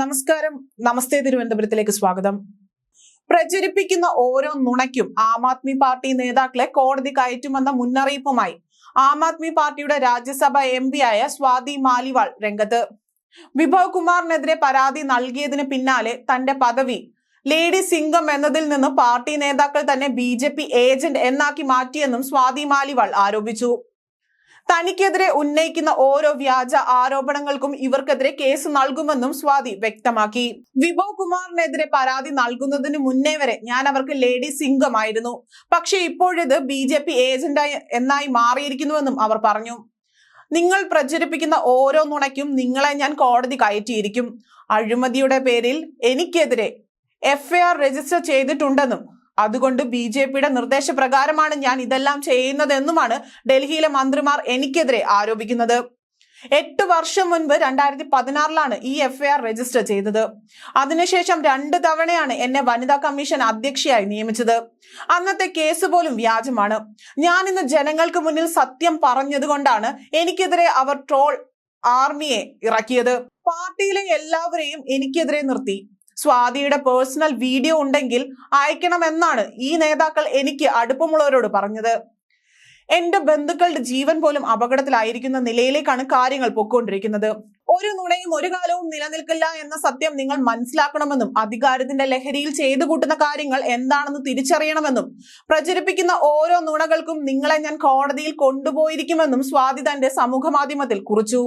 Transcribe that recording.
നമസ്കാരം. നമസ്തേ തിരുവനന്തപുരത്തിലേക്ക് സ്വാഗതം. പ്രചരിപ്പിക്കുന്ന ഓരോ നുണയ്ക്കും ആം ആദ്മി പാർട്ടി നേതാക്കളെ കോടതി കയറ്റുമെന്ന മുന്നറിയിപ്പുമായി ആം ആദ്മി പാർട്ടിയുടെ രാജ്യസഭ എം ആയ സ്വാതി മാലിവാൾ രംഗത്ത്. വിഭവ് കുമാറിനെതിരെ പരാതി നൽകിയതിന് പിന്നാലെ തന്റെ പദവി ലേഡി സിംഗം എന്നതിൽ നിന്ന് പാർട്ടി നേതാക്കൾ തന്നെ ബി ഏജന്റ് എന്നാക്കി മാറ്റിയെന്നും സ്വാതി മാലിവാൾ ആരോപിച്ചു. തനിക്കെതിരെ ഉന്നയിക്കുന്ന ഓരോ വ്യാജ ആരോപണങ്ങൾക്കും ഇവർക്കെതിരെ കേസ് നൽകുമെന്നും സ്വാതി വ്യക്തമാക്കി. വിഭവ് കുമാറിനെതിരെ പരാതി നൽകുന്നതിന് മുന്നേ വരെ ഞാൻ അവർക്ക് ലേഡി സിംഗമായിരുന്നു. പക്ഷേ ഇപ്പോഴിത് ബി ജെ പി ഏജന്റായി എന്നായി മാറിയിരിക്കുന്നുവെന്നും അവർ പറഞ്ഞു. നിങ്ങൾ പ്രചരിപ്പിക്കുന്ന ഓരോ നുണയ്ക്കും നിങ്ങളെ ഞാൻ കോടതി കയറ്റിയിരിക്കും. അഴിമതിയുടെ പേരിൽ എനിക്കെതിരെ എഫ്ഐആർ രജിസ്റ്റർ ചെയ്തിട്ടുണ്ടെന്നും അതുകൊണ്ട് ബി ജെ പിയുടെ നിർദ്ദേശപ്രകാരമാണ് ഞാൻ ഇതെല്ലാം ചെയ്യുന്നതെന്നുമാണ് ഡൽഹിയിലെ മന്ത്രിമാർ എനിക്കെതിരെ ആരോപിക്കുന്നത്. എട്ട് വർഷം മുൻപ് രണ്ടായിരത്തി പതിനാറിലാണ് ഈ എഫ്ഐആർ രജിസ്റ്റർ ചെയ്തത്. അതിനുശേഷം രണ്ട് തവണയാണ് എന്നെ വനിതാ കമ്മീഷൻ അധ്യക്ഷയായി നിയമിച്ചത്. അന്നത്തെ കേസ് പോലും വ്യാജമാണ്. ഞാൻ ഇന്ന് ജനങ്ങൾക്ക് മുന്നിൽ സത്യം പറഞ്ഞതുകൊണ്ടാണ് എനിക്കെതിരെ അവർ ട്രോൾ ആർമിയെ ഇറക്കിയത്. പാർട്ടിയിലെ എല്ലാവരെയും എനിക്കെതിരെ നിർത്തി. സ്വാതിയുടെ പേഴ്സണൽ വീഡിയോ ഉണ്ടെങ്കിൽ അയക്കണമെന്നാണ് ഈ നേതാക്കൾ എനിക്ക് അടുപ്പമുള്ളവരോട് പറഞ്ഞത്. എന്റെ ബന്ധുക്കളുടെ ജീവൻ പോലും അപകടത്തിലായിരിക്കുന്ന നിലയിലേക്കാണ് കാര്യങ്ങൾ പൊക്കോണ്ടിരിക്കുന്നത് ഒരു നുണയും ഒരു കാലവും നിലനിൽക്കില്ല എന്ന സത്യം നിങ്ങൾ മനസ്സിലാക്കണമെന്നും അധികാരത്തിന്റെ ലഹരിയിൽ ചെയ്തു കൂട്ടുന്ന കാര്യങ്ങൾ എന്താണെന്ന് തിരിച്ചറിയണമെന്നും പ്രചരിപ്പിക്കുന്ന ഓരോ നുണകൾക്കും നിങ്ങളെ ഞാൻ കോടതിയിൽ കൊണ്ടുപോയിരിക്കുമെന്നും സ്വാതി തന്റെ സമൂഹ മാധ്യമത്തിൽ കുറിച്ചു.